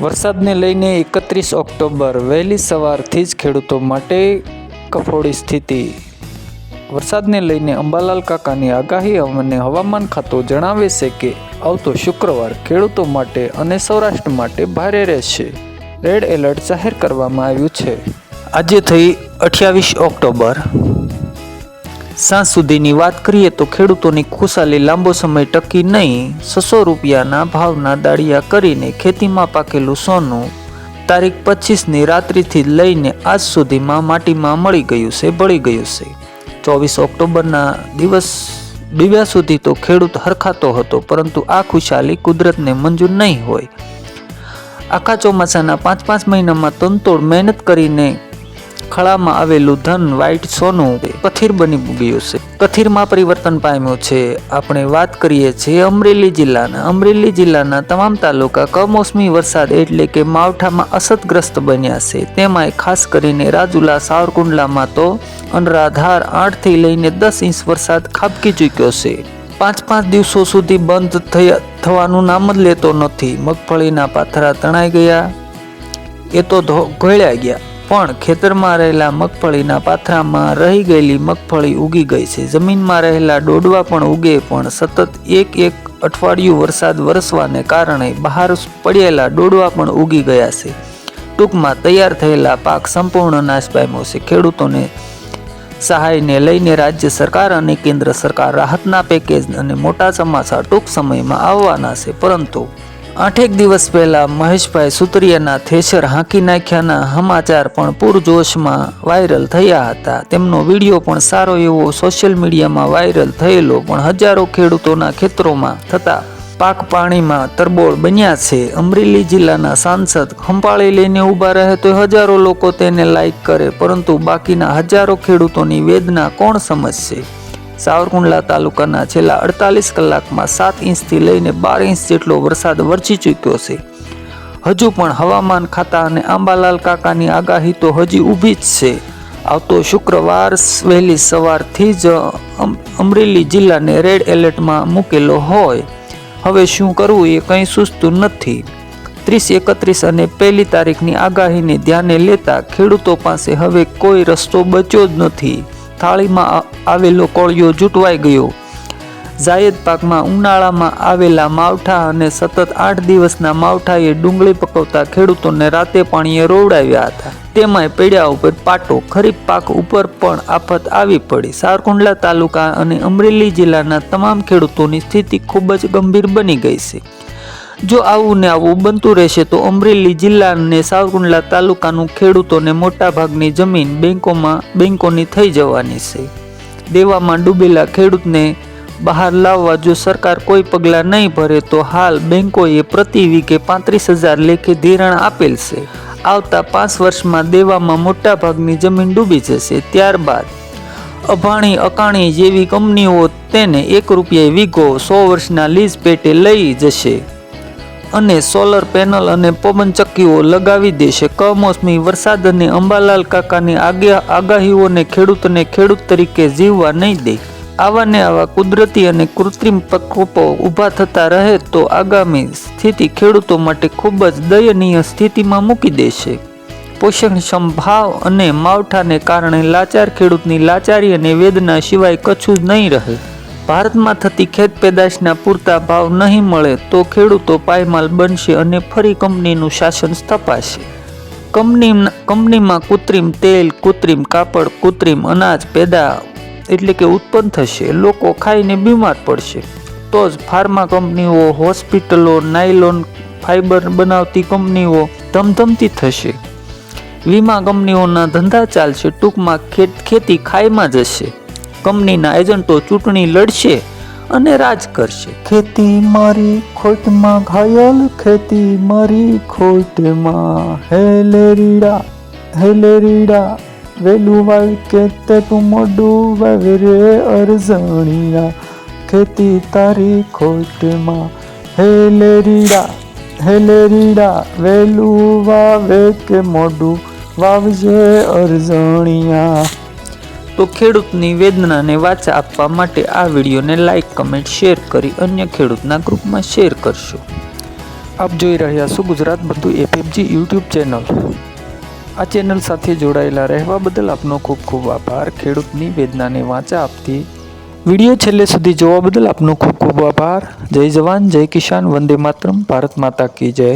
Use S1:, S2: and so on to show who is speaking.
S1: વરસાદને લઈને એકત્રીસ ઓક્ટોબર, વહેલી સવારથી જ ખેડૂતો માટે કફોડી સ્થિતિ. વરસાદને લઈને અંબાલાલ કાકાની આગાહી અમને હવામાન ખાતું જણાવે છે કે, આવતો શુક્રવાર ખેડૂતો માટે અને સૌરાષ્ટ્ર માટે ભારે રહેશે. રેડ એલર્ટ જાહેર કરવામાં આવ્યું છે. આજે થઈ અઠ્યાવીસ ઓક્ટોબર સાંજ સુધીની વાત કરીએ તો ખેડૂતોની ખુશાલી લાંબો સમય ટકી નહીં. છસો રૂપિયાના ભાવના દાળિયા કરીને ખેતીમાં પાકેલું સોનું તારીખ પચીસની રાત્રિથી લઈને આજ સુધીમાં માટીમાં મળી ગયું છે, બળી ગયું છે. ચોવીસ ઓક્ટોબરના દિવસ બીજા સુધી તો ખેડૂત હરખાતો હતો, પરંતુ આ ખુશાલી કુદરતને મંજૂર નહીં હોય. આખા ચોમાસાના પાંચ પાંચ મહિનામાં તનતોડ મહેનત કરીને ખળામાં આવેલું ધન વ્હાઈટ સોનું કથિર બની ગયું છે. કથિરમાં પરિવર્તન પામ્યું છે. આપણે વાત કરીએ છીએ અમરેલી જિલ્લાના. અમરેલી જિલ્લાના તમામ તાલુકા કમોસમી વરસાદ એટલે કે માવઠામાં અસરગ્રસ્ત બન્યા છે. તેમાંય ખાસ કરીને રાજુલા, સાવરકુંડલામાં તો અનરાધાર આઠથી લઈને દસ ઇંચ વરસાદ ખાબકી ચૂક્યો છે. પાંચ પાંચ દિવસો સુધી બંધ થયા, થવાનું નામ જ લેતો નથી. મગફળીના પાથરા તણાઈ ગયા. એ તો ઘોળ્યા ગયા. પણ ખેતરમાં રહેલા મગફળીના પાથરામાં રહી ગયેલી મગફળી ઉગી ગઈ છે. જમીનમાં રહેલા ડોડવા પણ ઉગે, પણ સતત એક એક અઠવાડિયું વરસાદ વરસવાને કારણે બહાર પડેલા ડોડવા પણ ઉગી ગયા છે. ટૂંકમાં તૈયાર થયેલા પાક સંપૂર્ણ નાશ પામ્યો છે. ખેડૂતોને સહાયને લઈને રાજ્ય સરકાર અને કેન્દ્ર સરકાર રાહતના પેકેજ અને મોટા સમાચાર ટૂંક સમયમાં આવવાના છે, પરંતુ આઠેક દિવસ પહેલા મહેશભાઈ સુતરિયાના થેસર હાંકી નાખ્યાના સમાચાર પણ પૂરજોશમાં વાયરલ થયા હતા. તેમનો વીડિયો પણ સારો એવો સોશિયલ મીડિયામાં વાયરલ થયેલો પણ હજારો ખેડૂતોના ખેતરોમાં થતા પાક પાણીમાં તરબોળ બન્યા છે. અમરેલી જિલ્લાના સાંસદ ખંપાળી લઈને ઊભા રહે તો હજારો લોકો તેને લાઈક કરે, પરંતુ બાકીના હજારો ખેડૂતોની વેદના કોણ સમજશે? સાવરકુંડલા તાલુકાના છેલ્લા અડતાલીસ કલાકમાં સાત ઇંચથી લઈને બાર ઇંચ જેટલો વરસાદ વરસી ચૂક્યો છે. હજુ પણ હવામાન ખાતા અને આંબાલાલ કાકાની આગાહી તો હજી ઊભી જ છે. આવતો શુક્રવાર વહેલી સવારથી જ અમ- અમરેલી જિલ્લાને રેડ એલર્ટમાં મૂકેલો હોય. હવે શું કરવું એ કંઈ સૂચતું નથી. ત્રીસ એકત્રીસ અને પહેલી તારીખની આગાહીને ધ્યાને લેતા ખેડૂતો પાસે હવે કોઈ રસ્તો બચ્યો જ નથી. થાળીમાં આવેલો કોળિયો જૂટવાઈ ગયો. જાયદ પાકમાં ઉનાળામાં આવેલા માવઠા અને સતત આઠ દિવસના માવઠાએ ડુંગળી પકવતા ખેડૂતોને રાતે પાણીએ રોવડાવ્યા હતા. તેમાંય પેડ્યા ઉપર પાટો, ખરીફ પાક ઉપર પણ આફત આવી પડી. સારકુંડલા તાલુકા અને અમરેલી જિલ્લાના તમામ ખેડૂતોની સ્થિતિ ખૂબ જ ગંભીર બની ગઈ છે. જો આવું ને આવું બનતું રહેશે તો અમરેલી જિલ્લા અને સાવરકુંડલા તાલુકાનું ખેડૂતોને મોટાભાગની જમીન બેંકોમાં, બેંકોની થઈ જવાની છે. દેવામાં ડૂબેલા ખેડૂતને બહાર લાવવા જો સરકાર કોઈ પગલાં નહીં ભરે તો હાલ બેંકોએ પ્રતિ વીઘે પાંત્રીસ હજાર લેખે ધિરાણ આપેલ છે. આવતા પાંચ વર્ષમાં દેવામાં મોટાભાગની જમીન ડૂબી જશે. ત્યારબાદ અભાણી અકાણી જેવી કંપનીઓ તેને એક રૂપિયા વીઘો સો વર્ષના લીઝ પેટે લઈ જશે. અને સોલર પેનલ અને પવનચક્કીઓ લગાવી દેશે કમોસમી વરસાદ અને અંબાલાલ કાકાની આગાહીઓને ખેડૂતને ખેડૂત તરીકે જીવવા નહીં દે. આવા ને આવા કુદરતી અને કૃત્રિમ પ્રકોપો ઊભા થતા રહે તો આગામી સ્થિતિ ખેડૂતો માટે ખૂબ જ દયનીય સ્થિતિમાં મૂકી દેશે પોષણક્ષમ ભાવ અને માવઠાને કારણે લાચાર ખેડૂતની લાચારી અને વેદના સિવાય કશું જ નહીં રહે. ભારતમાં થતી ખેત પેદાશના પૂરતા ભાવ નહીં મળે તો ખેડૂતો પાયમાલ બનશે અને ફરી કંપનીનું શાસન સ્થપાશે. કંપની કંપનીમાં કૃત્રિમ તેલ, કૃત્રિમ કાપડ, કૃત્રિમ અનાજ પેદા એટલે કે ઉત્પન્ન થશે. લોકો ખાઈને બીમાર પડશે. તો જ ફાર્મા કંપનીઓ, હોસ્પિટલો, નાયલોન ફાઇબર બનાવતી કંપનીઓ ધમધમતી થશે. વીમા કંપનીઓના ધંધા ચાલશે. ટૂંકમાં ખેત ખાઈમાં જશે. કંપનીના એજન્ટો ચૂંટણી લડશે અને રાજ કરશે. ખેતી મારી ખોટમાં ઘાયલ, ખેતી મારી ખોટમાં. હેલેરીડા હેલેરીડા વેલું વાવી કે તે તું મોડું વાવે રે અરજણિયા ખેતી તારી ખોટમાં. હેલેરીડા હેલેરીડા વેલું વાવે કે મોડું વાવજે અરજણિયા. તો ખેડૂતની વેદનાને વાચા આપવા માટે આ વિડીયોને લાઈક કમેન્ટ શેર કરી અન્ય ખેડૂતના ગ્રુપમાં શેર કરશો. આપ જોઈ રહ્યા છો ગુજરાત બધું એપીએમજી યુટ્યુબ ચેનલ આ ચેનલ સાથે જોડાયેલા રહેવા બદલ આપનો ખૂબ ખૂબ આભાર. ખેડૂતની વેદનાને વાંચા આપતી વીડિયો છેલ્લે સુધી જોવા બદલ આપનો ખૂબ ખૂબ આભાર. જય જવાન, જય કિસાન, વંદે માતરમ, ભારત માતા કી જય.